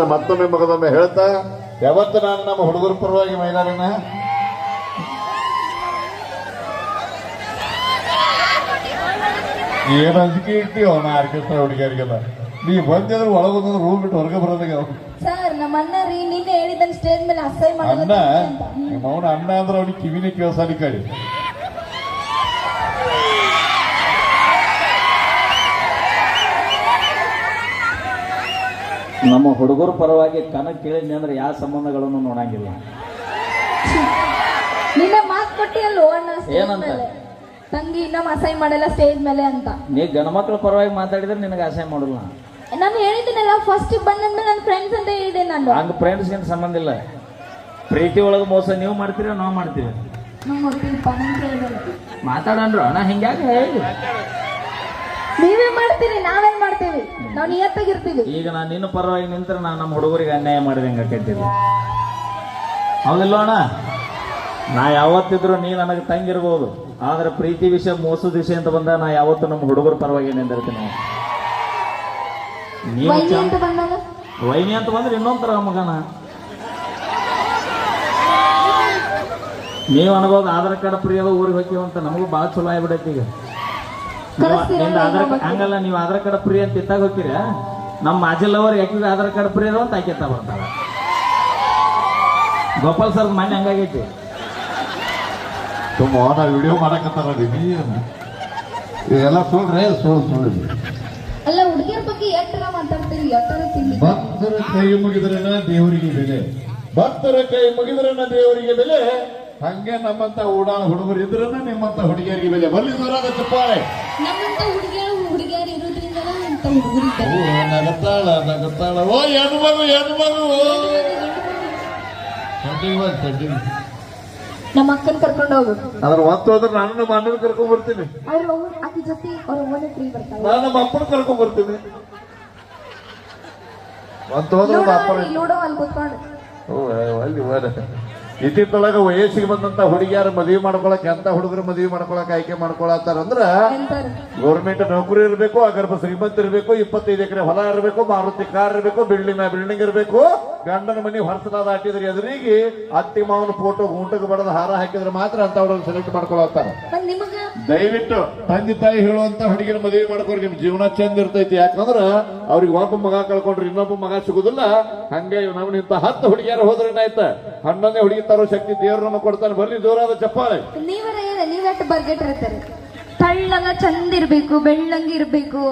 ಅಂತ ಮತ್ತೊಮ್ಮೆ ಮಗದೊಮ್ಮೆ ಹೇಳ್ತಾ ಯಾವತ್ತು ನಾನು ನಮ್ಮ ಹುಡುಗರ ಪರವಾಗಿ ಮೈದಾನ ಏನ್ ಅಂಜಿಕೆ ಇಟ್ಟಿ ಅವನ ಆರ್ಕೆಸ್ಟ್ರಾ ಹುಡುಗಿಯರಿಗೆಲ್ಲ ನೀ ಬಂದಿದ್ರೆ ಒಳಗೊಂದ್ರೆ ರೂಮ್ ಬಿಟ್ಟು ಹೊರಗೆ ಬರೋದಾಗ ಸರ್ ನಮ್ಮ ಅಣ್ಣ ರೀ ನಿನ್ನೆ ಸ್ಟೇಜ್ ಮೇಲೆ ಅಸಹ್ಯ ಅಣ್ಣ ನಿಮ್ಮ ಅವನ ಅಣ್ಣ ಅಂದ್ರೆ ಅವನಿಗೆ ಕಿವಿನೇ ಕೇಳಿಸಾಲಿ ಕಡಿ ನಮ್ಮ ಹುಡುಗರ ಪರವಾಗಿ ಕನಕ್ ಕೇಳಿದ್ನಿ ಅಂದ್ರೆ ಯಾವ ಸಂಬಂಧಗಳನ್ನು ನೋಡಂಗಿಲ್ಲ. ನಿನ್ನ ಮಾತು ಕೊಟ್ಟಿಯಲ್ಲೋ ಅಣ್ಣ ಏನಂತ? ಮೇಲೆ? ತಂಗಿ ಇನ್ನೊಮ್ಮೆ ಅಸಹ್ಯ ಮಾಡಲ್ಲ ಸ್ಟೇಜ್ ಮೇಲೆ ಅಂತ. ನೀ ಗಣಮಕ್ಳ ಪರವಾಗಿ ಮಾತಾಡಿದ್ರೆ ನಿನಗೆ ಆಸೆ ಮಾಡಲ್ಲ ನಾನು ಹೇಳಿದ್ದೀನಲ್ಲ ಫಸ್ಟ್ ಬಂದಂದ್ರೆ ನನ್ನ ಫ್ರೆಂಡ್ಸ್ ಅಂತ ಹೇಳಿದೆ ನಾನು. ಹಂಗ ಫ್ರೆಂಡ್ಸ್ ಏನು ಸಂಬಂಧ ಇಲ್ಲ. ಪ್ರೀತಿ ಒಳಗೆ ಮೋಸ ನೀವು ಮಾಡ್ತೀರಾ ನಾವು ಮಾಡ್ತೀವಿ. ನಂಗೆ ಗೊತ್ತಿಲ್ಲಪ್ಪ ನಂಗೆ ಕೇಳಿಲ್ಲ ಮಾತಾಡಂದ್ರು. ಅಣ್ಣ ಹಿಂಗ್ಯಾಕೆ ಹೇಳಿ. ಮಾಡ್ತೀರಿ ನಾವೇನ್ ಮಾಡ್ತೀವಿ? ನಾವ್ ನಿಯತ್ತಾಗಿರ್ತೀವಿ. ಈಗ ನಾನು ನಿನ್ನ ಪರವಾಗಿ ನಿಂತ್ರೆ ನಾನು ನಮ್ಮ ಹುಡುಗರಿಗೆ ಅನ್ಯಾಯ ಮಾಡಿದಂಗ ಆಕೈತಿಲ್ಲ ಹೌದಿಲ್ಲ ಅಣ್ಣ? ನಾ ಯಾವತ್ತಿದ್ರು ನೀ ನನಗೆ ತಂಗಿರ್ಬೋದು. ಆದ್ರೆ ಪ್ರೀತಿ ವಿಷಯ ಮೋಸದ ವಿಷಯ ಅಂತ ಬಂದ ನಾ ಯಾವತ್ತು ನಮ್ಮ ಹುಡುಗರ ಪರವಾಗಿ ನಿಂದಿರ್ತೀನಿ ನೀವು ವೈನಿ ಚಂದ ಅಂತ ಬಂದಾಗ? ವೈನಿ ಅಂತ ಬಂದ್ರೆ ಇನ್ನೊಂಥರ ಮಗನ. ನೀವು ಅನ್ಬೋದು ಆಧಾರ್ ಕಾರ್ಡ್ ಫ್ರೀ ಅದ ಊರಿಗೆ ಹೋಗ್ತೀವಿ ಅಂತ ನಮಗೂ ಭಾಳ ಚಲೋ ಆಗ್ಬಿಡೈತಿ ಈಗ ನೀವು- ಕಳಿಸ್ತೀರಾ ನಿಮ್ದು ಆಧಾರ್ ನಾವು ಹಂಗಲ್ಲ ನೀವು ಆಧಾರ್ ಕಾರ್ಡ್ ಫ್ರೀ ಅಂತ ಇತ್ತಾಗ ಹೋಗ್ತೀರ? ನಮ್ಮ ಮಾಜಿಲ್ ಲವರ್ ಯಾಕೆ ಆಧಾರ್ ಕಾರ್ಡ್ ಫ್ರೀ ಅಂತ ಆಕೆತ್ತ ಬರ್ತಾರ ಗೋಪಾಲ್ ಸರ್ ಮನೆ ಹಂಗಾಗೈತಿ. ತುಂಬ ಅವನ ವಿಡಿಯೋ ಮಾಡಕತ್ತಾರ ನೀ ಇದೆಲ್ಲ ಸುಳ್ಳ್ರೆ ಸುಳ್ಳು ಸುಳ್ಳು ಅಲ್ಲ ಹುಡುಗಿಯರ ಬಗ್ಗೆ ಎಟ್ಟರ ಮಾತಾಡ್ತೀರಿ? ತಿಂಡಿ ಭಕ್ತರ ಕೈ ಮುಗಿದ್ರನ ದೇವರಿಗೆ ಬೆಲೆ. ಭಕ್ತರ ಕೈ ಮುಗಿದ್ರನ ದೇವರಿಗೆ ಬೆಲೆ. ಹಂಗೆ ನಮ್ಮಂತ ಉಡಾಣ ಹುಡುಗರು ಇದ್ರನ ನಿಮ್ಮಂತ ಹುಡುಗಿಯರಿಗೆ ಬೆಲೆ. ಬರ್ಲಿ ದೂರಾದ ಚಪ್ಪಾಳೆ ನಮ್ಮಂತ ಹುಡುಗಿಯರು ಹುಡುಗಿಯರು ಇರೋದ್ರಿಂದ ಅಂತ ಓ ನಗತಾಳ ನಗತಾಳ ನಮ್ಮ ಅಕ್ಕನ ಕರ್ಕೊಂಡು ಹೋಗು. ಅದ್ರ ಒತ್ತು ಹೋದ್ರೆ ನಾನು ನಮ್ಮ ಅಣ್ಣನ ಕರ್ಕೊಂಡ್ ಬರ್ತೀನಿ. ಅವ್ರ ಆಕಿ ಜೊತೆ ಅವ್ರ ನಾನು ನಮ್ಮ ಅಪ್ಪನ ಕರ್ಕೊಂಡ್ ಬರ್ತೀನಿ. ಒತ್ತು ಹೋದ್ರೆ ಲೂಡೋ ಅಲ್ಲಿ ಕೂತ್ಕೊಂಡು. ಓ, ಅಲ್ಲಿ. ಇತ್ತಿತ್ತೊಳಗ ವಯಸ್ಸಿಗೆ ಬಂದಂತ ಹುಡುಗಿಯಾರ ಮದುವೆ ಮಾಡ್ಕೊಳಕ್ ಎಂತ ಹುಡುಗರು ಮದುವೆ ಮಾಡ್ಕೊಳಕ್ ಆಯ್ಕೆ ಮಾಡ್ಕೊಳತ್ತಾರ ಅಂದ್ರ ಎಂತಾರು? ಗೌರ್ಮೆಂಟ್ ನೌಕರಿ ಇರಬೇಕು ಅಗರ್ಭ ಶ್ರೀಮಂತ ಇರಬೇಕು ಇಪ್ಪತ್ತೈದು ಎಕರೆ ಹೊಲ ಇರಬೇಕು ಮಾರುತಿ ಕಾರ್ ಇರಬೇಕು ಬಿಲ್ಡಿಂಗ್ ಬಿಲ್ಡಿಂಗ್ ಇರಬೇಕು ಗಂಡನ ಮನೆ ಹೊರಸದಾದ ದಾಟಿದ್ರೆ ಎದುರಿಗೆ ಅತ್ತಿ ಮಾವನ ಫೋಟೋ ಊಟಕ್ಕೆ ಬಡದ ಹಾರ ಹಾಕಿದ್ರೆ ಮಾತ್ರ ಅಂತ ಹುಡುಗರು ಸೆಲೆಕ್ಟ್ ಮಾಡ್ಕೊಳತ್ತಾರ. ದಯವಿಟ್ಟು ತಂದೆ ತಾಯಿ ಹೇಳುವಂತ ಹುಡುಗಿನ ಮದುವೆ ಮಾಡ್ಕೊರಿ ನಿಮ್ ಜೀವನ ಚಂದ ಇರ್ತೈತಿ. ಯಾಕಂದ್ರ ಅವ್ರಿಗೆ ಒಬ್ಬ ಮಗ ಕಳ್ಕೊಂಡ್ರೆ ಇನ್ನೊಬ್ಬ ಮಗ ಸಿಗುದಿಲ್ಲ. ಹಂಗೆ ನಮ್ಮ ಇಂತ ಹತ್ತು ಹುಡುಗಿಯರು ಹೋದ್ರೆ ಏನಾಯ್ತ ಹನ್ನೊಂದನೇ ಹುಡುಗಿ ತರೋ ಶಕ್ತಿ ದೇವ್ರು ನಮಗೆ ಕೊಡ್ತಾನೆ. ಬರ್ಲಿ, ಜೋರಾದ ಚಪ್ಪಾಳೆ. ನೀವರ ಏನ ನೀವೆಟ್ಟು ಬರ್ಗೆಟ್ ಇರ್ತಾರೆ ತಳ್ಳಂಗ ಚಂದ ಇರ್ಬೇಕು ಬೆಳ್ಳಂಗಿ ಇರ್ಬೇಕು